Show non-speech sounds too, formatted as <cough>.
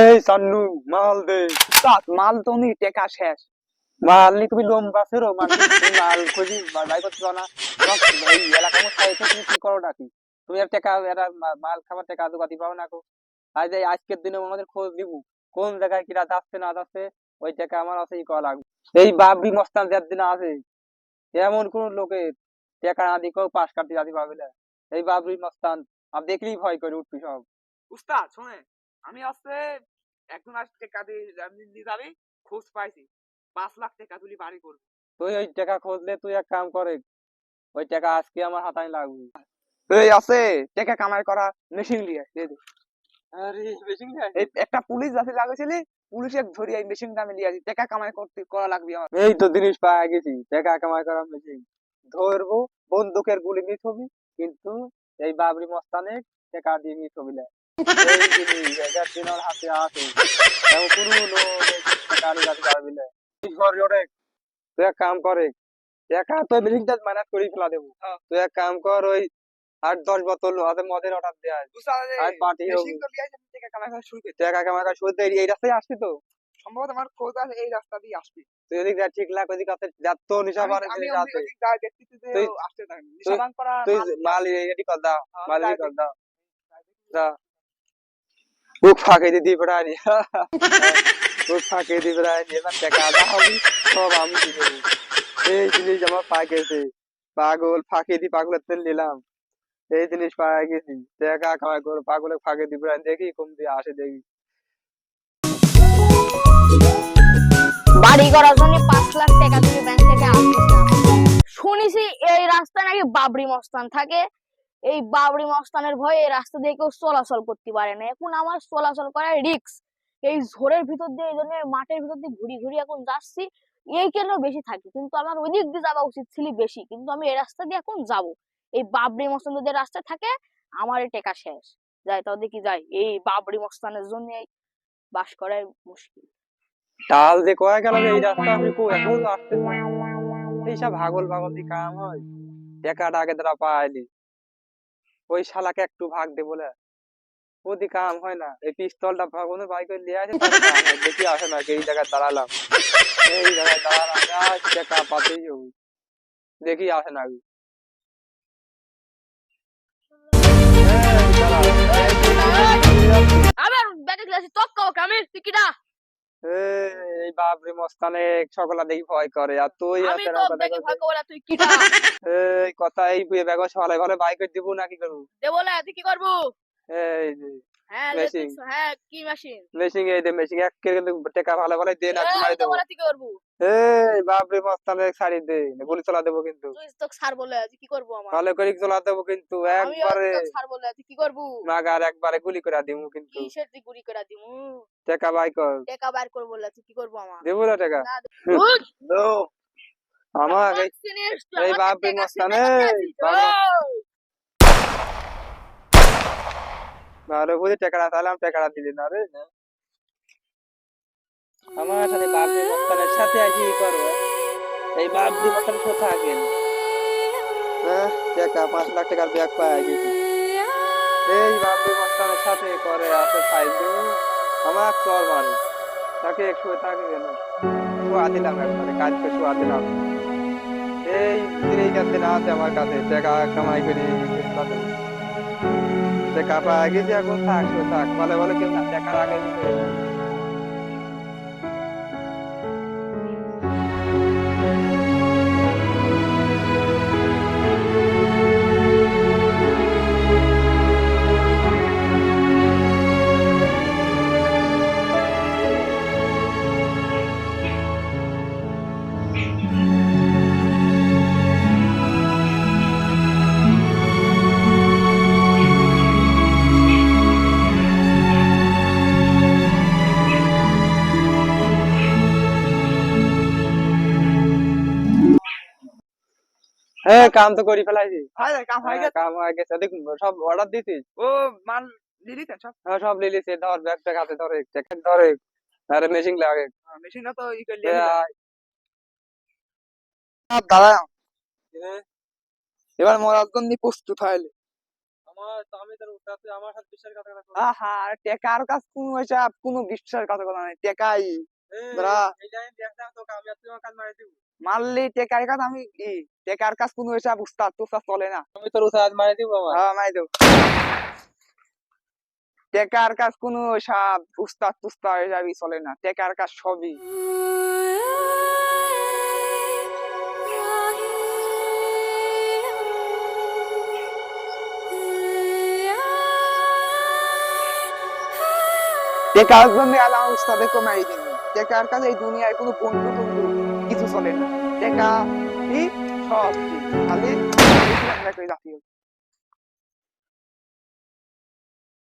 এই সান্নু মাল দে। মাল তো নি টেকা শেষ। মাল নি কবি লোম গাছেরও মাল খুঁজি <laughs> বাই পারো না। এই এলাকা খাইতে তুমি কি করো নাকি? তুমি আর টাকা এরা মাল খাবার টাকা দোকাতি পাও না কো আজ আজকের দিনে আমাদের খোঁজ দিব কোন জায়গায় কিরা যাচ্ছে না যাচ্ছে ওই টাকা আমার আছে ই করা লাগবে। এই বাবরি মস্তান যার দিন আছে এমন কোন লোকের টাকা না দিয়ে কেউ পাশ কাটতে যাতে পারবে না। এই বাবরি মস্তান আর দেখলেই ভয় করে উঠবি সব। উস্তাদ শোনে আমি আজকে একজন আজ টেকা দিয়ে নিয়ে যাবে খোঁজ পাইছি। পাঁচ লাখ টাকা তুলি বাড়ি করব। তুই ওই টাকা খুঁজলে তুই এক কাম করে ওই টাকা আজকে আমার হাতায় লাগবে। এই আছে টেকা কামাই করা মেশিন নিয়ে দিয়ে দে। আরে বেশি এই একটা পুলিশ যাতে লাগেছিলি পুলিশে ধরি এই মেশিন দামে নিয়ে আসি। টেকা কামাই করতে করা লাগবে আমার। এই তো জিনিস পাওয়া গেছি টাকা কামাই করা মেশিন ধরবো বন্দুকের গুলি মিস হবি কিন্তু এই বাবরি মস্তানে টাকা দিয়ে মিস হাতে আছে লোক যাতে তুই তুই এক কাম করে টাকা তো মেশিনটা ম্যানেজ করে ফেলা দেবো। হ্যাঁ। তুই এক কাম কর ওই আট দশ বোতল হাতে মদের অর্ডার দেয় এই আর বাটি টেকা শুরু করতে রাস্তায় আসবি তো? সম্ভবত আমার খোঁজ এই রাস্তা দিয়ে আসবে। তুই এদিক যা ঠিক লাগ ওদিক আছে যা তো নিশা পারে যাতে তুই- ও আসতে থাকে নিশাবান করা তুই মাল- মাল কর দাও হ্যাঁ, মাল যাই কর দাও যা। বুক ফাঁকে দিয়ে দিয়ে বুক দিয়ে বেড়ায়নি এবার টাকা সব আমি এই জিনিস আমার পাকেছে পাগল ফাঁকে দিয়ে পাগলের তেল নিলাম এই জিনিস পাওয়া গেছি টাকা কামাই করে পাগলের ফাঁকে দিয়ে বেড়ায় দেখি কম দিয়ে আসে দেখি বাড়ি করার জন্য পাঁচ লাখ টাকা তুমি ব্যাংক থেকে আনতেছিলাম শুনেছি এই রাস্তায় নাকি বাবরি মস্তান থাকে। এই বাবরি মস্তানের ভয়ে এই রাস্তা দিয়ে কেউ চলাচল করতে পারে না। এখন আমার চলাচল করার রিক্স এই ঝোরের ভিতর দিয়ে এই জন্য মাঠের ভিতর দিয়ে ঘুরি ঘুরি এখন যাচ্ছি এই কেন বেশি থাকি? কিন্তু আমার ওই দিক দিয়ে যাওয়া উচিত ছিল বেশি কিন্তু আমি এই রাস্তা দিয়ে এখন যাব। এই বাবরি মস্তান যদি রাস্তা থাকে আমার এই টেকা শেষ। যাই তাও দেখি যাই? এই বাবরি মস্তানের জন্য বাস করাই মুশকিল। কাল যে কয়ে গেল এই <laughs> রাস্তা আমি কো এখন আসতে এই সব ভাগল ভাগল দি কাম হয়। টাকাটা আগে তারা পাইলি ওই শালাকে একটু ভাগ দে বলে। ওদি কাম হয় না, এই পিস্তলটা ভাগনে বাইক করে নিয়ে আসে। দেখি আসে না এই জায়গায় দাঁড়ালাম। এই জায়গায় দাঁড়ালাম টাকা পাতেই হবে দেখি আসে না আবার ব্যাগে গেছি তক কাও আমি টিকিটা এই, এই বাপরে মস্তানে সকলা দেখি ভয় করে। আর তুই আমি তো না কইতে। ভয় করে তুই কি এই কথা এই বুয়ে বেগো সকালে ভালো বাইক দিব না কি করব? দে বলে তুই কি করব? এই হ্যাঁ হ্যাঁ কি মেশিন মেশিং এই দে মেশিং এক কে কিন্তু টাকা ভালো ভালো দে না মারি দেবো। কি করব? এই বাপরে মস্তানে ছাড়ি দে গুলি চলা দেবো কিন্তু। তুই তো স্যার বলে তুই কি করব আমার? ভালো করে চলা দেবো কিন্তু একবারে। বলে কি করব? নাগার একবারে গুলি করে দিমু কিন্তু। কিসের তুই গুড়ি করে দিমু? টাকা বাই কর। টাকা বার করব বলে তুই কি করব আমার? দেবো না টাকা? দো আমার এই- মস্তানে, ভালো বুঝে টাকাটা, তাহলে টাকাটা দিলি না? রে আমার সাথে বাপরে মস্তানের সাথে আছি কি করব? এই বাপরে মস্তান কোথায় গেল হ্যাঁ টাকা, পাঁচ লাখ টাকার ব্যাগ পাই গেছি এই বাপরে মস্তানের সাথে করে আসে ফাইল আমার চর মারে তাকে একটু থাকে গেল শোয়া দিলাম একবারে কাজ করে শোয়া দিলাম। এই দিনেই কাছে না আছে আমার কাছে, টাকা কামাই করে। টাকা পাওয়া গেছে এখন থাক থাক। ভালো ভালো কেউ না টাকার আগে। হ্যাঁ কাম তো করি ফেলাইছি। হয় কাম হয়ে হ্যাঁ, গেছে? কাম হয়ে গেছে। দেখ সব অর্ডার দিছিস ও মাল সব? হ্যাঁ সব ধর ব্যাগ ট্যাগ হাতে ধরে ধরে আরে মেশিন লাগে। মেশিন তো ই করে এ নিয়ে দাদা এবার মরার জন্য প্রস্তুত হইলে। আমার আমি তোর তুই আমার সাথে বিশ্বাসঘাতকতা করছিস আহা টেকার কাজ কোনো হিসাব কোনো বিশ্বাসের কথা কথা নাই। টেকাই। মারলি টেকার কাজ আমি টেকার কাজ কোনো হিসাব উস্তাদ চলে না। আমি তোর উস্তাদ মারি দিব হ্যাঁ দেব। টেকার কাজ কোনো হিসাব উস্তাদ তুস্তাদ হিসাবই চলে না। টেকার কাজ সবই। টেকার জন্য আল্লাহ উস্তাদেরকে মারি দিন টেকার কাছে এই দুনিয়ায় কোনো বন্ধু টন্ধু কিছু চলে না দেখা সব খালি